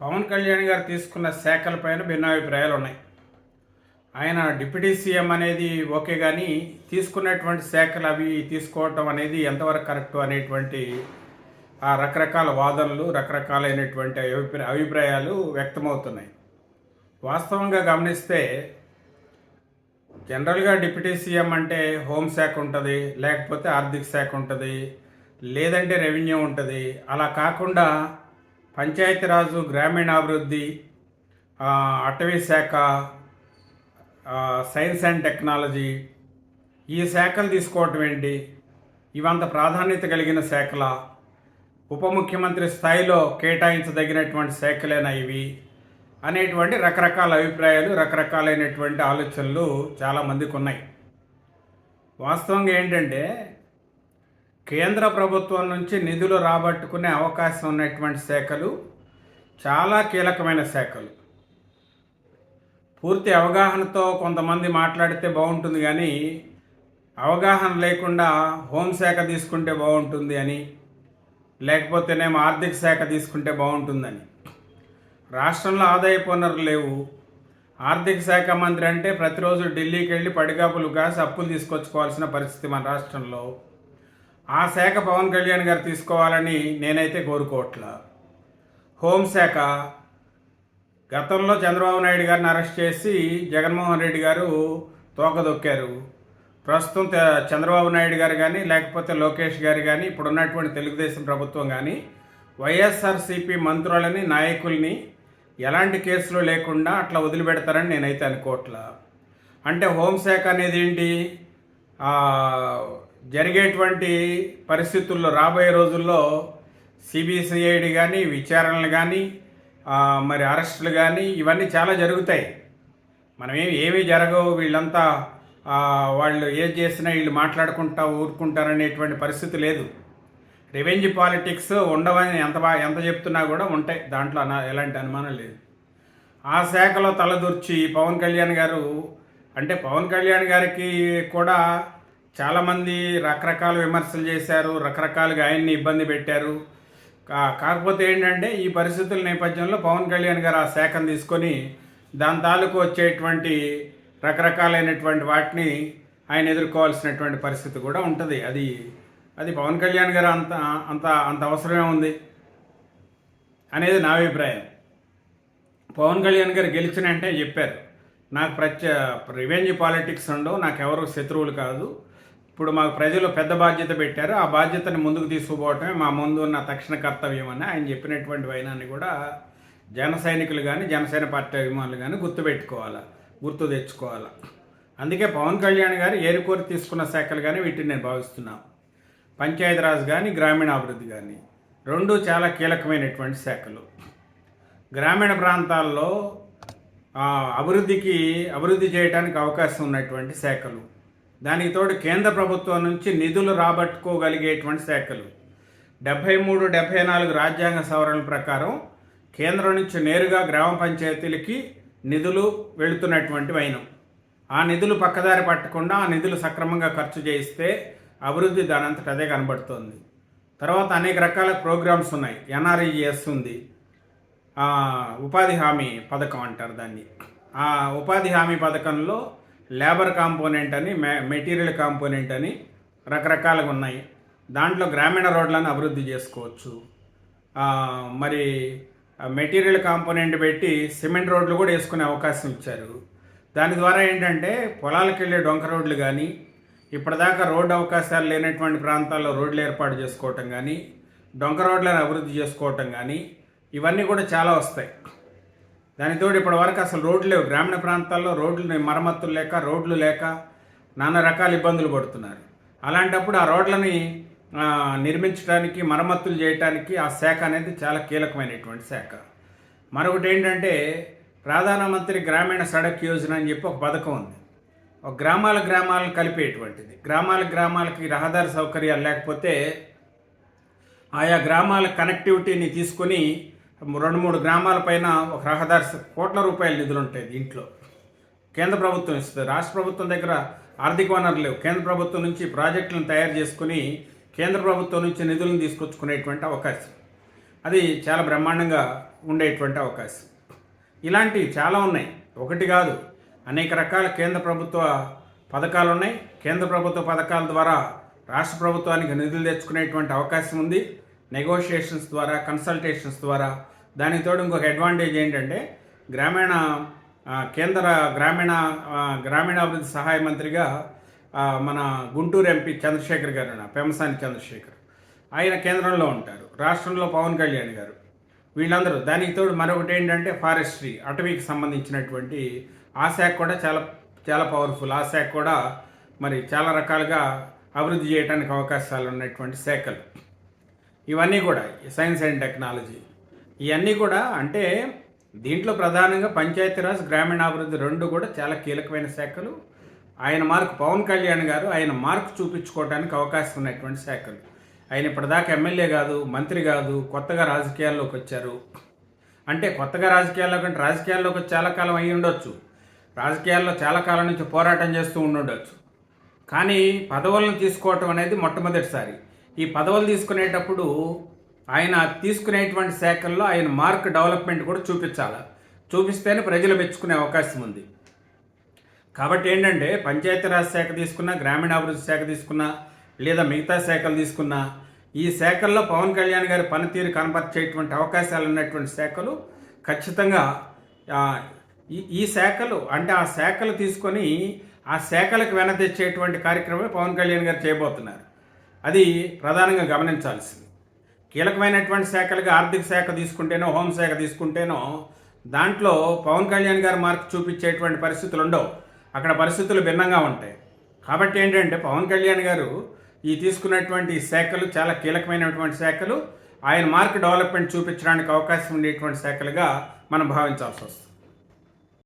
పవన్ కళ్యాణ్ గారు తీసుకున్న శాఖలపైన భిన్నాభిప్రాయాలు ఉన్నాయి. ఆయన డిప్యూటీ సీఎం అనేది ఓకే కానీ తీసుకున్నటువంటి శాఖలు అవి తీసుకోవటం అనేది ఎంతవరకు కరెక్ట్ అనేటువంటి ఆ రకరకాల వాదనలు రకరకాలైనటువంటి అభిప్రాయ అభిప్రాయాలు వ్యక్తమవుతున్నాయి. వాస్తవంగా గమనిస్తే జనరల్గా డిప్యూటీ సీఎం అంటే హోంశాఖ ఉంటుంది లేకపోతే ఆర్థిక శాఖ ఉంటుంది లేదంటే రెవెన్యూ ఉంటుంది. అలా కాకుండా పంచాయతీరాజు గ్రామీణాభివృద్ధి అటవీ శాఖ సైన్స్ అండ్ టెక్నాలజీ ఈ శాఖలు తీసుకోవటం ఏంటి? ఇవంత ప్రాధాన్యత కలిగిన శాఖల ఉప ముఖ్యమంత్రి స్థాయిలో కేటాయించదగినటువంటి శాఖలేనా ఇవి? అనేటువంటి రకరకాల అభిప్రాయాలు రకరకాలైనటువంటి ఆలోచనలు చాలామందికి ఉన్నాయి. వాస్తవంగా ఏంటంటే కేంద్ర ప్రభుత్వం నుంచి నిధులు రాబట్టుకునే అవకాశం ఉన్నటువంటి శాఖలు చాలా కీలకమైన శాఖలు. పూర్తి అవగాహనతో కొంతమంది మాట్లాడితే బాగుంటుంది కానీ అవగాహన లేకుండా హోంశాఖ తీసుకుంటే బాగుంటుంది అని లేకపోతేనేమో ఆర్థిక శాఖ తీసుకుంటే బాగుంటుందని. రాష్ట్రంలో ఆదాయ వనరులు లేవు. ఆర్థిక శాఖ మంత్రి అంటే ప్రతిరోజు ఢిల్లీకి వెళ్ళి పడిగాపులు కాసి అప్పులు తీసుకొచ్చుకోవాల్సిన పరిస్థితి మన రాష్ట్రంలో. ఆ శాఖ పవన్ కళ్యాణ్ గారు తీసుకోవాలని నేనైతే కోరుకోవట్లా. హోంశాఖ గతంలో చంద్రబాబు నాయుడు గారిని అరెస్ట్ చేసి జగన్మోహన్ రెడ్డి గారు తోకదొక్కారు. ప్రస్తుతం చంద్రబాబు నాయుడు గారు కానీ లేకపోతే లోకేష్ గారు కానీ ఇప్పుడున్నటువంటి తెలుగుదేశం ప్రభుత్వం కానీ వైఎస్ఆర్సీపీ మంత్రులని నాయకుల్ని ఎలాంటి కేసులు లేకుండా అట్లా వదిలిపెడతారని నేనైతే అనుకోవట్లా. అంటే హోంశాఖ అనేది ఏంటి? జరిగేటువంటి పరిస్థితుల్లో రాబోయే రోజుల్లో సిబిసిఐడి కానీ విచారణలు కానీ మరి అరెస్టులు కానీ ఇవన్నీ చాలా జరుగుతాయి. మనం ఏమి ఏమీ జరగవు. వీళ్ళంతా వాళ్ళు ఏం చేసినా వీళ్ళు మాట్లాడుకుంటా ఊరుకుంటారనేటువంటి పరిస్థితి లేదు. రివెంజ్ పాలిటిక్స్ ఉండవని ఎంత బాగా ఎంత చెప్తున్నా కూడా ఉంటాయి. దాంట్లో అన ఎలాంటి అనుమానం లేదు. ఆ శాఖలో తలదూర్చి పవన్ కళ్యాణ్ గారు అంటే పవన్ కళ్యాణ్ గారికి కూడా చాలామంది రకరకాల విమర్శలు చేశారు రకరకాలుగా ఆయన్ని ఇబ్బంది పెట్టారు. కా- కాకపోతే ఏంటంటే ఈ పరిస్థితుల నేపథ్యంలో పవన్ కళ్యాణ్ గారు ఆ శాఖను తీసుకొని దాని తాలూకు వచ్చేటువంటి రకరకాలైనటువంటి వాటిని ఆయన ఎదుర్కోవాల్సినటువంటి పరిస్థితి కూడా ఉంటుంది. అది అది పవన్ కళ్యాణ్ గారు అంత అంత అంత అవసరమే ఉంది అనేది నా అభిప్రాయం. పవన్ కళ్యాణ్ గారు గెలిచినంటే చెప్పారు నాకు ప్రత్య రివెంజ్ పాలిటిక్స్ ఉండవు నాకు ఎవరు శత్రువులు కాదు. ఇప్పుడు మాకు ప్రజలు పెద్ద బాధ్యత పెట్టారు. ఆ బాధ్యతని ముందుకు తీసుకుపోవటమే మా ముందు ఉన్న తక్షణ కర్తవ్యం అని ఆయన చెప్పినటువంటి వైనాన్ని కూడా జన సైనికులు కానీ జనసేన పార్టీ అభిమానులు కానీ గుర్తుపెట్టుకోవాలా గుర్తు తెచ్చుకోవాలా. అందుకే పవన్ కళ్యాణ్ గారు ఏరుకోరి తీసుకున్న శాఖలు కానీ వీటిని నేను భావిస్తున్నాను. పంచాయతీరాజ్ కానీ గ్రామీణాభివృద్ధి కానీ రెండు చాలా కీలకమైనటువంటి శాఖలు. గ్రామీణ ప్రాంతాల్లో అభివృద్ధికి అభివృద్ధి చేయడానికి అవకాశం ఉన్నటువంటి శాఖలు. దానికి తోడు కేంద్ర ప్రభుత్వం నుంచి నిధులు రాబట్టుకోగలిగేటువంటి శాఖలు. డెబ్భై మూడు డెబ్భై నాలుగు రాజ్యాంగ సవరణల ప్రకారం కేంద్రం నుంచి నేరుగా గ్రామ పంచాయతీలకి నిధులు వెళుతున్నటువంటి వైనం ఆ నిధులు పక్కదారి పట్టకుండా ఆ నిధులు సక్రమంగా ఖర్చు చేయిస్తే అభివృద్ధి దానంతట అదే కనబడుతోంది. తర్వాత అనేక రకాల ప్రోగ్రామ్స్ ఉన్నాయి. ఎన్ఆర్ఈఎస్ ఉంది. ఉపాధి హామీ పథకం అంటారు దాన్ని. ఆ ఉపాధి హామీ పథకంలో లేబర్ కాంపోనెంట్ అని మె మెటీరియల్ కాంపోనెంట్ అని రకరకాలుగా ఉన్నాయి. దాంట్లో గ్రామీణ రోడ్లను అభివృద్ధి చేసుకోవచ్చు. మరి మెటీరియల్ కాంపోనెంట్ పెట్టి సిమెంట్ రోడ్లు కూడా వేసుకునే అవకాశం ఇచ్చారు. దాని ద్వారా ఏంటంటే పొలాలకు వెళ్ళే డొంక రోడ్లు కానీ ఇప్పటిదాకా రోడ్డు అవకాశాలు లేనటువంటి ప్రాంతాల్లో రోడ్లు ఏర్పాటు చేసుకోవటం కానీ డొంక రోడ్లను అభివృద్ధి చేసుకోవటం కానీ ఇవన్నీ కూడా చాలా వస్తాయి. దానితోడు ఇప్పటి వరకు అసలు రోడ్లు లేవు. గ్రామీణ ప్రాంతాల్లో రోడ్లు మరమ్మతులు లేక రోడ్లు లేక నానా రకాల ఇబ్బందులు పడుతున్నారు. అలాంటప్పుడు ఆ రోడ్లని నిర్మించడానికి మరమ్మతులు చేయడానికి ఆ శాఖ అనేది చాలా కీలకమైనటువంటి శాఖ. మరొకటి ఏంటంటే ప్రధానమంత్రి గ్రామీణ సడక్ యోజన అని చెప్పి ఒక పథకం ఉంది. ఒక గ్రామాల గ్రామాలను కలిపేటువంటిది. గ్రామాల గ్రామాలకి రహదారి సౌకర్యాలు లేకపోతే ఆయా గ్రామాల కనెక్టివిటీని తీసుకొని రెండు మూడు గ్రామాల పైన ఒక రహదారి కోట్ల రూపాయల నిధులు ఉంటాయి దీంట్లో. కేంద్ర ప్రభుత్వం ఇస్తుంది. రాష్ట్ర ప్రభుత్వం దగ్గర ఆర్థిక వనరులు లేవు. కేంద్ర ప్రభుత్వం నుంచి ప్రాజెక్టులను తయారు చేసుకుని కేంద్ర ప్రభుత్వం నుంచి నిధులను తీసుకొచ్చుకునేటువంటి అవకాశం. అది చాలా బ్రహ్మాండంగా ఉండేటువంటి అవకాశం. ఇలాంటివి చాలా ఉన్నాయి. ఒకటి కాదు అనేక రకాల కేంద్ర ప్రభుత్వ పథకాలు ఉన్నాయి. కేంద్ర ప్రభుత్వ పథకాల ద్వారా రాష్ట్ర ప్రభుత్వానికి నిధులు తెచ్చుకునేటువంటి అవకాశం ఉంది. నెగోషియేషన్స్ ద్వారా కన్సల్టేషన్స్ ద్వారా. దానికి తోడు ఇంకొక అడ్వాంటేజ్ ఏంటంటే గ్రామీణ కేంద్ర గ్రామీణ గ్రామీణాభివృద్ధి సహాయ మంత్రిగా మన గుంటూరు ఎంపీ చంద్రశేఖర్ గారు పెమసాని చంద్రశేఖర్. ఆయన కేంద్రంలో ఉంటారు. రాష్ట్రంలో పవన్ కళ్యాణ్ గారు. వీళ్ళందరూ. దానికి తోడు మరొకటి ఏంటంటే ఫారెస్ట్రీ అటవీకి సంబంధించినటువంటి ఆ శాఖ కూడా చాలా చాలా పవర్ఫుల్ ఆ శాఖ కూడా మరి చాలా రకాలుగా అభివృద్ధి చేయడానికి అవకాశాలు ఉన్నటువంటి శాఖలు. ఇవన్నీ కూడా సైన్స్ అండ్ టెక్నాలజీ. ఇవన్నీ కూడా అంటే దీంట్లో ప్రధానంగా పంచాయతీరాజ్ గ్రామీణాభివృద్ధి రెండు కూడా చాలా కీలకమైన శాఖలు. ఆయన మార్క్ పవన్ కళ్యాణ్ గారు ఆయన మార్క్ చూపించుకోవడానికి అవకాశం ఉన్నటువంటి శాఖలు. ఆయన ఇప్పటిదాకా ఎమ్మెల్యే కాదు మంత్రి కాదు కొత్తగా రాజకీయాల్లోకి వచ్చారు. అంటే కొత్తగా రాజకీయాల్లోకి అంటే రాజకీయాల్లోకి చాలా కాలం అయి ఉండొచ్చు. రాజకీయాల్లో చాలా కాలం నుంచి పోరాటం చేస్తూ ఉండొచ్చు కానీ పదవులను తీసుకోవటం అనేది మొట్టమొదటిసారి. ఈ పదవులు తీసుకునేటప్పుడు ఆయన తీసుకునేటువంటి శాఖల్లో ఆయన మార్క్ డెవలప్మెంట్ కూడా చూపించాలి. చూపిస్తేనే ప్రజలు మెచ్చుకునే అవకాశం ఉంది. కాబట్టి ఏంటంటే పంచాయతీరాజ్ శాఖ తీసుకున్నా గ్రామీణాభివృద్ధి శాఖ తీసుకున్నా లేదా మిగతా శాఖలు తీసుకున్నా ఈ శాఖల్లో పవన్ కళ్యాణ్ గారి పనితీరు కనపరిచేటువంటి అవకాశాలు ఉన్నటువంటి శాఖలు ఖచ్చితంగా ఈ ఈ శాఖలు అంటే ఆ శాఖలు తీసుకొని ఆ శాఖలకు వెన తెచ్చేటువంటి కార్యక్రమమే పవన్ కళ్యాణ్ గారు చేయబోతున్నారు. అది ప్రధానంగా గమనించాల్సింది. కీలకమైనటువంటి శాఖలుగా ఆర్థిక శాఖ తీసుకుంటేనో హోంశాఖ తీసుకుంటేనో దాంట్లో పవన్ కళ్యాణ్ గారు మార్క్ చూపించేటువంటి పరిస్థితులు ఉండవు. అక్కడ పరిస్థితులు భిన్నంగా ఉంటాయి. కాబట్టి ఏంటంటే పవన్ కళ్యాణ్ గారు ఈ తీసుకున్నటువంటి శాఖలు చాలా కీలకమైనటువంటి శాఖలు. ఆయన మార్క్ డెవలప్మెంట్ చూపించడానికి అవకాశం ఉండేటువంటి శాఖలుగా మనం భావించాల్సి వస్తుంది.